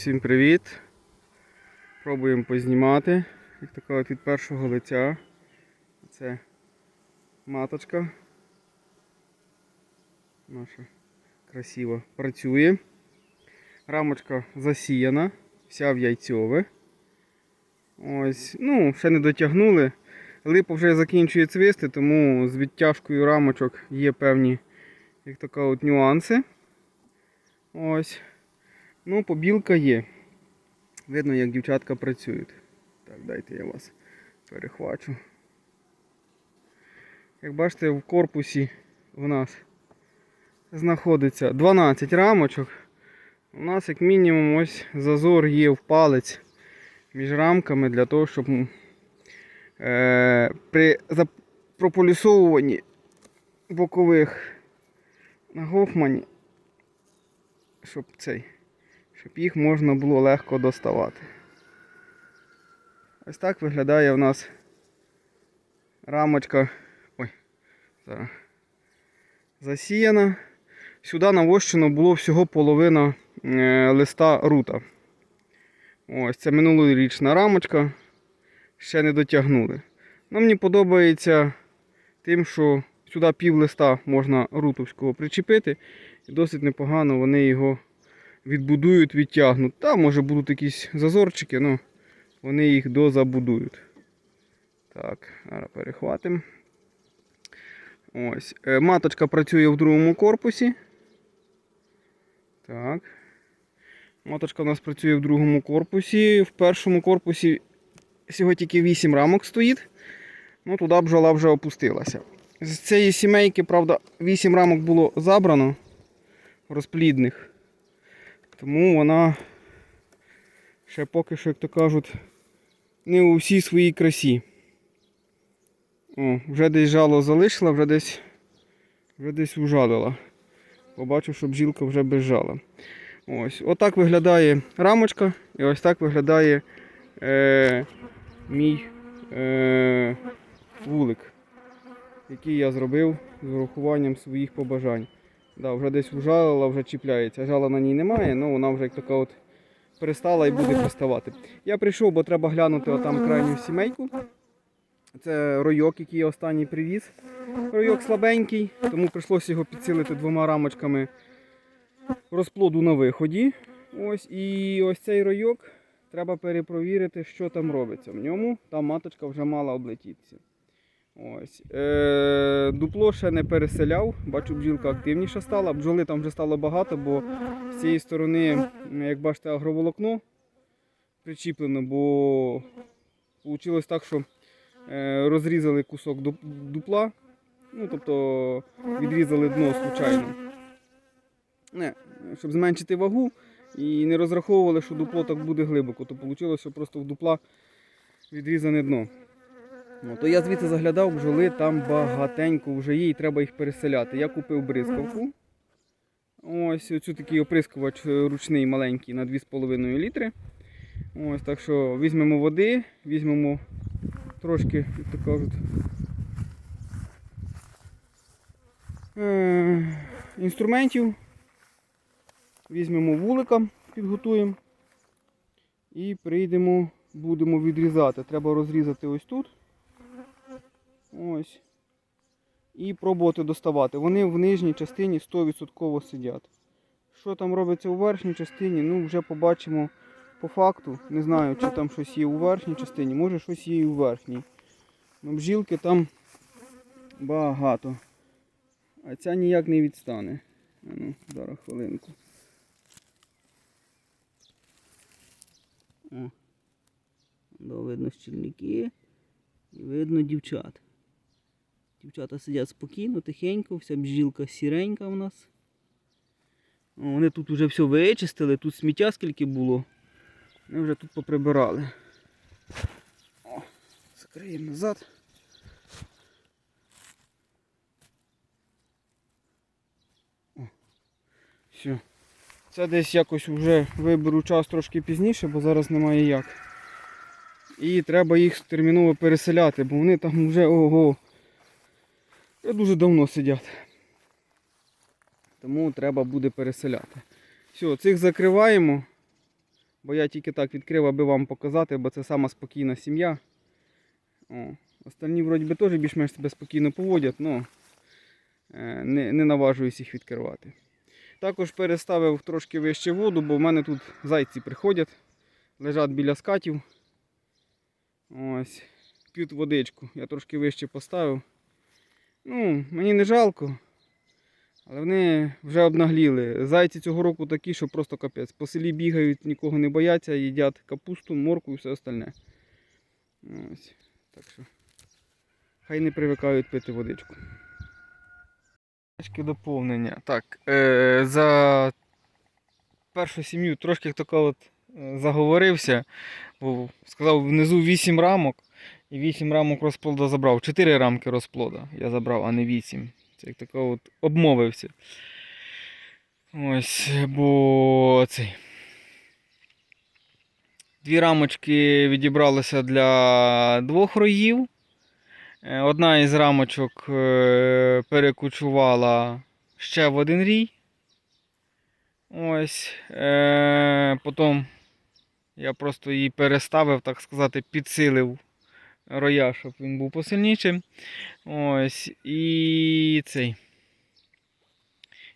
Всім привіт! Пробуємо познімати. Як така от від першого лиця. Це маточка. Наша красиво працює. Рамочка засіяна, вся в яйцьове. Ось, ну, ще не дотягнули. Липа вже закінчує цвісти, тому з відтяжкою рамочок є певні як така от нюанси. Ось. Ну, побілка є. Видно, як дівчатка працюють. Так, дайте я вас перехвачу. Як бачите, в корпусі у нас знаходиться 12 рамочок. У нас, як мінімум, ось зазор є в палець між рамками для того, щоб е, при запрополісовуванні бокових на гофмані, щоб цей щоб їх можна було легко доставати. Ось так виглядає у нас рамочка ой, зараз, засіяна. Сюди навощено було всього половина е, листа рута. Ось це минулорічна рамочка. Ще не дотягнули. Ну, мені подобається тим, що сюди пів листа можна рутовського причепити. І досить непогано вони його відбудують, відтягнуть. Там може будуть якісь зазорчики, але вони їх дозабудують. Так, зараз перехватимо. Ось. Е, Маточка працює в другому корпусі. Так. Маточка у нас працює в другому корпусі. В першому корпусі всього тільки 8 рамок стоїть. Ну, туди бджола вже опустилася. З цієї сімейки, правда, 8 рамок було забрано розплідних. Тому вона ще поки що, як то кажуть, не у всій своїй красі. О, вже десь жало залишила, вже десь вже десь ужалила. Побачив, що бджілка вже без жала. Ось, Отак виглядає рамочка і ось так виглядає е, мій е, вулик, який я зробив з урахуванням своїх побажань. Да, вже десь ужалила, вже чіпляється. Жала на ній немає, але вона вже як така от перестала і буде приставати. Я прийшов, бо треба глянути отам крайню сімейку. Це ройок, який я останній привіз. Ройок слабенький, тому прийшлося його підсилити двома рамочками розплоду на виході. Ось І ось цей ройок треба перепровірити, що там робиться. В ньому там маточка вже мала облетітися. Ось. Е, дупло ще не переселяв, бачу, бджілка активніша стала. Бджоли там вже стало багато, бо з цієї сторони, як бачите, агроволокно причіплено, бо вийшло так, що е, розрізали кусок дупла, ну, тобто відрізали дно случайно. Не, щоб зменшити вагу і не розраховували, що дупло так буде глибоко, то вийшло, що просто в дупла відрізане дно. Ну, то я звідси заглядав, бджоли там багатенько вже є і треба їх переселяти. Я купив бризкавку. Ось оцю такий оприскувач е, ручний маленький на 2,5 літри. Ось, так що візьмемо води, візьмемо трошки, як то кажуть, е, інструментів. Візьмемо вулика, підготуємо і прийдемо, будемо відрізати. Треба розрізати ось тут. Ось. І пробувати доставати. Вони в нижній частині 100% сидять. Що там робиться у верхній частині, ну вже побачимо по факту. Не знаю, чи там щось є у верхній частині, може щось є і у верхній. Ну, бжілки там багато. А ця ніяк не відстане. А ну, зараз хвилинку. О. Видно щільники і видно дівчат. Дівчата сидять спокійно, тихенько, вся бджілка сіренька в нас. Вони тут вже все вичистили, тут сміття скільки було. Вони вже тут поприбирали. О, закриємо назад. О, все. Це десь якось вже виберу час трошки пізніше, бо зараз немає як. І треба їх терміново переселяти, бо вони там вже ого. Вже дуже давно сидять. Тому треба буде переселяти. Все, цих закриваємо. Бо я тільки так відкрив, аби вам показати, бо це сама спокійна сім'я. О, остальні вроді би теж більш-менш себе спокійно поводять, але не, не наважуюсь їх відкривати. Також переставив трошки вище воду, бо в мене тут зайці приходять, лежать біля скатів. Ось, п'ють водичку. Я трошки вище поставив. Ну, мені не жалко. Але вони вже обнагліли. Зайці цього року такі, що просто капець. По селі бігають, нікого не бояться, їдять капусту, морку і все остальне. Ось. Так що хай не привикають пити водичку. Доповнення. Так, е, за першу сім'ю трошки тако от е, заговорився, бо сказав внизу 8 рамок. І 8 рамок розплода забрав. 4 рамки розплода я забрав, а не 8. Це як тако от обмовився. Ось, бо цей. Дві рамочки відібралися для двох роїв. Е, Одна із рамочок е, перекочувала ще в один рій. Ось. Е, Потім я просто її переставив, так сказати, підсилив роя, щоб він був посильнішим. Ось. І цей.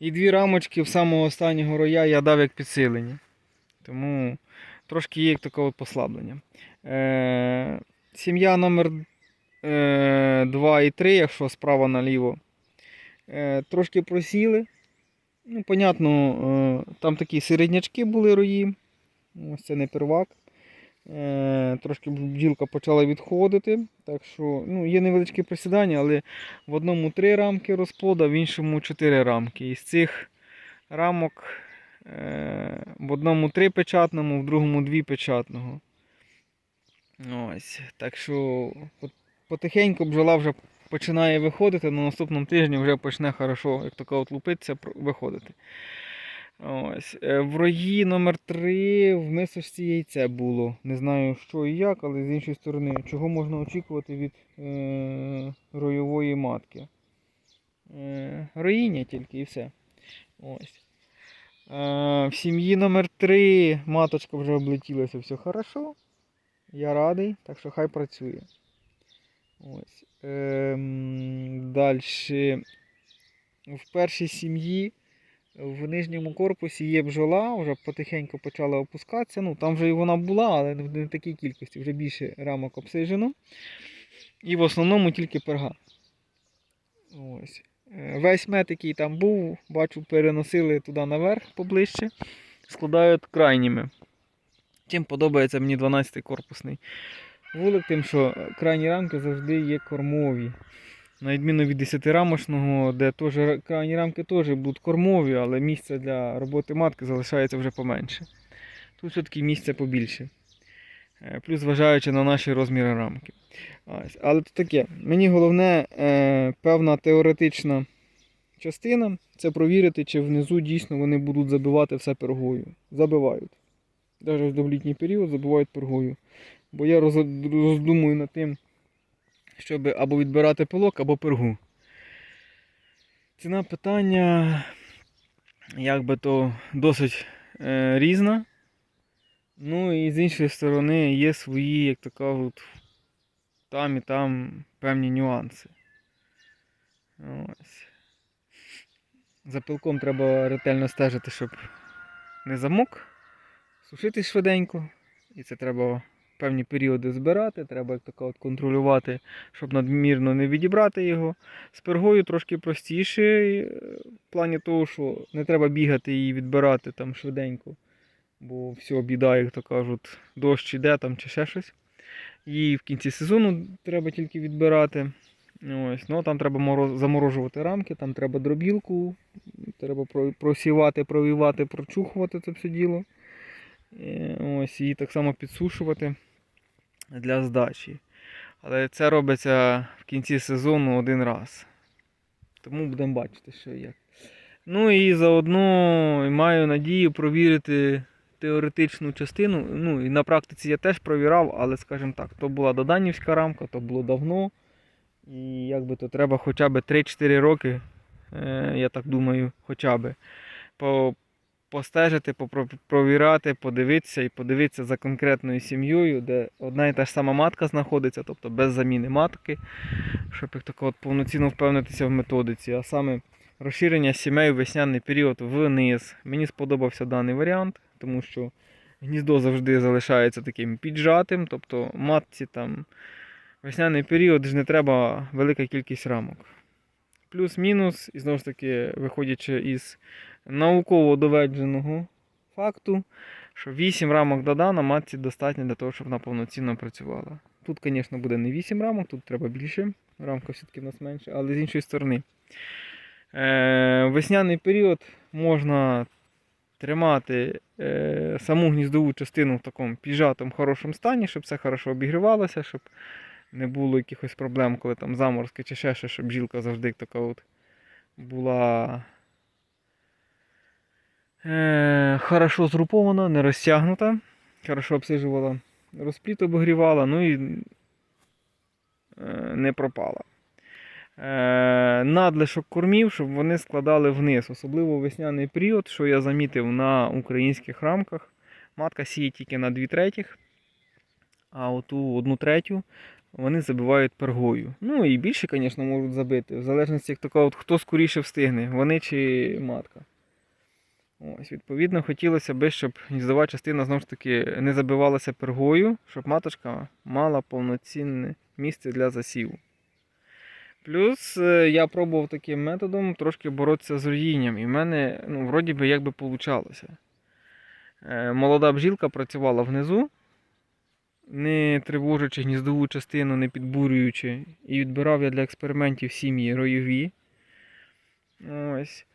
І дві рамочки в самого останнього роя я дав як підсилення. Тому трошки є як таке от послаблення. Е, сім'я номер 2 і 3, якщо справа наліво, е, трошки просіли. Ну, понятно, е, там такі середнячки були рої. Ось це не первак. Е, трошки бджілка почала відходити. Так що ну, є невеличкі просідання, але в одному 3 рамки розплода, в іншому 4 рамки. Із цих рамок е, в одному 3 печатному, в другому 2 печатного. Ось. Так що потихеньку бджола вже починає виходити, на наступному тижні вже почне хорошо, як така от лупитися, виходити. Ось. Е, В рої номер 3 в мисочці яйце було. Не знаю що і як, але з іншої сторони, чого можна очікувати від е, ройової матки. Е, роїння тільки і все. Ось. Е, в сім'ї номер 3 маточка вже облетілася, все хорошо. Я радий, так що хай працює. Ось. Ем, Далі. В першій сім'ї в нижньому корпусі є бджола, вже потихеньку почала опускатися. Ну, там вже і вона була, але не в такій кількості, вже більше рамок обсиджено. І в основному тільки перга. Ось. Е, Весь мед, який там був, бачу, переносили туди наверх поближче, складають крайніми. Чим подобається мені 12-й корпусний вулик, тим, що крайні рамки завжди є кормові. На відміну від 10-рамочного, де теж крайні рамки теж будуть кормові, але місця для роботи матки залишається вже поменше. Тут все-таки місця побільше. Е, Плюс зважаючи на наші розміри рамки. Але то таке. Мені головне е, певна теоретична частина це провірити, чи внизу дійсно вони будуть забивати все пергою. Забивають. Навіть в літній період забивають пергою. Бо я роздумую над тим, щоб або відбирати пилок, або пергу. Ціна питання, як би то досить е, різна. Ну і з іншої сторони є свої, як то кажуть, там і там певні нюанси. Ось. За пилком треба ретельно стежити, щоб не замок, сушити швиденько. І це треба певні періоди збирати, треба як тако от контролювати, щоб надмірно не відібрати його. З пергою трошки простіше, е, в плані того, що не треба бігати і відбирати там швиденько, бо все, біда, як то кажуть, дощ іде там чи ще щось. Її в кінці сезону треба тільки відбирати. Ось, ну, там треба заморожувати рамки, там треба дробілку, треба просівати, провівати, прочухувати це все діло. Е, Ось, її так само підсушувати для здачі. Але це робиться в кінці сезону один раз. Тому будемо бачити, що як. Ну і заодно маю надію провірити теоретичну частину. Ну і на практиці я теж провірав, але скажімо так, то була доданівська рамка, то було давно. І якби то треба хоча б 3-4 роки, е, я так думаю, хоча б по, постежити, провіряти, подивитися і подивитися за конкретною сім'єю, де одна і та ж сама матка знаходиться, тобто без заміни матки, щоб як тако от повноцінно впевнитися в методиці. А саме розширення сімей у весняний період вниз. Мені сподобався даний варіант, тому що гніздо завжди залишається таким піджатим, тобто матці там весняний період ж не треба велика кількість рамок. Плюс-мінус, і знову ж таки, виходячи із науково доведеного факту, що 8 рамок дода на матці достатньо для того, щоб вона повноцінно працювала. Тут, звісно, буде не 8 рамок, тут треба більше. Рамка все-таки в нас менше, але з іншої сторони. Е, весняний період можна тримати е, саму гніздову частину в такому піджатому хорошому стані, щоб все хорошо обігрівалося, щоб не було якихось проблем, коли там заморозки чи ще щось, щоб бджілка завжди така от була е, хорошо згрупована, не розтягнута, хорошо обсижувала розпліт обігрівала, ну і е, не пропала. Е, надлишок кормів, щоб вони складали вниз, особливо весняний період, що я замітив на українських рамках. Матка сіє тільки на 2 третіх, а оту одну третю вони забивають пергою. Ну і більше, звісно, можуть забити, в залежності як така, от, хто скоріше встигне, вони чи матка. Ось, відповідно, хотілося б, щоб гніздова частина знову ж таки не забивалася пергою, щоб маточка мала повноцінне місце для засіву. Плюс е, я пробував таким методом трошки боротися з роїнням, і в мене, ну, вроді би, як би получалося. Е, Молода бжілка працювала внизу, не тривожачи гніздову частину, не підбурюючи. І відбирав я для експериментів сім'ї ройові. Ось.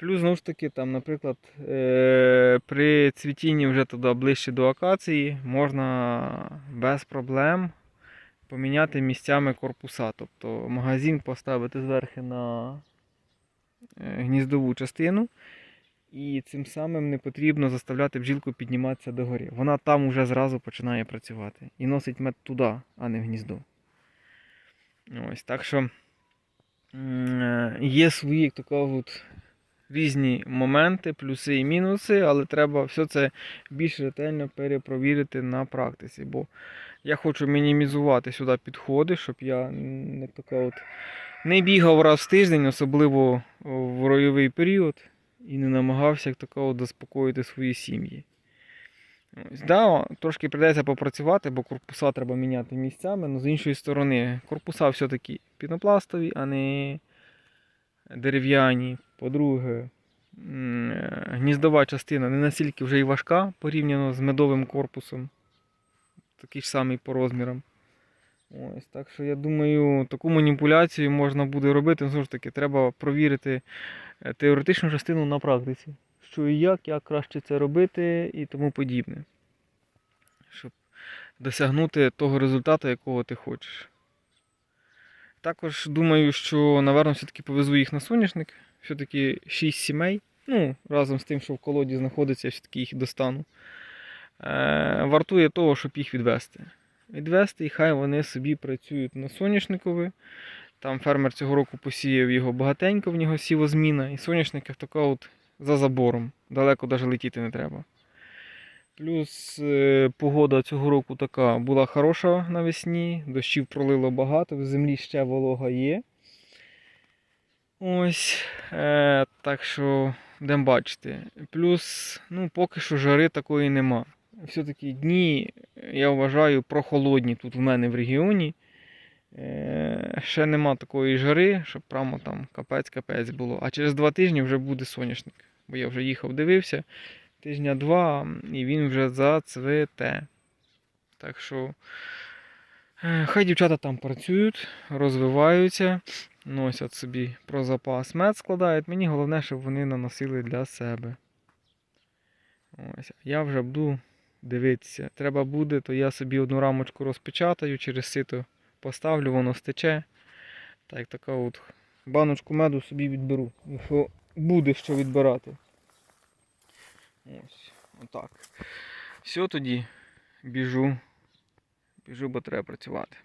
Плюс, знову ж таки, там, наприклад, е- при цвітінні вже туди ближче до акації можна без проблем поміняти місцями корпуса. Тобто магазин поставити зверху на е, гніздову частину. І цим самим не потрібно заставляти бджілку підніматися догори. Вона там уже зразу починає працювати. І носить мед туди, а не в гніздо. Ось, так що е, є свої, як то кажуть, різні моменти, плюси і мінуси, але треба все це більш ретельно перепровірити на практиці. Бо я хочу мінімізувати сюди підходи, щоб я не така от не бігав раз в тиждень, особливо в ройовий період, і не намагався така от заспокоїти свої сім'ї. Ось, да, трошки прийдеться попрацювати, бо корпуса треба міняти місцями, але з іншої сторони, корпуса все-таки пінопластові, а не дерев'яні. По-друге, е, гніздова частина не настільки вже й важка порівняно з медовим корпусом, такий ж самий по розмірам. Ось, так що я думаю, таку маніпуляцію можна буде робити. Знову ж таки, треба провірити е, теоретичну частину на практиці. Що і як, як краще це робити і тому подібне. Щоб досягнути того результату, якого ти хочеш. Також думаю, що, напевно, все-таки повезу їх на соняшник. Все-таки 6 сімей. Ну, разом з тим, що в колоді знаходиться, все-таки їх достану. Е, вартує того, щоб їх відвести. Відвести, і хай вони собі працюють на соняшникові. Там фермер цього року посіяв його багатенько, в нього сівозміна, і соняшник така от за забором. Далеко навіть летіти не треба. Плюс е, погода цього року така була хороша навесні, дощів пролило багато, в землі ще волога є. Ось, е, так що будемо бачити. Плюс, ну, поки що жари такої нема. Все-таки дні, я вважаю, прохолодні тут в мене в регіоні. Е, ще нема такої жари, щоб прямо там капець-капець було. А через два тижні вже буде соняшник. Бо я вже їхав, дивився. Тижня два, і він вже зацвете. Так що хай дівчата там працюють, розвиваються, носять собі про запас мед складають. Мені головне, щоб вони наносили для себе. Ось. Я вже буду дивитися. Треба буде, то я собі одну рамочку розпечатаю, через сито поставлю, воно стече. Так, така от баночку меду собі відберу. Якщо буде що відбирати. Ось, отак. Все тоді біжу. Біжу, бо треба працювати.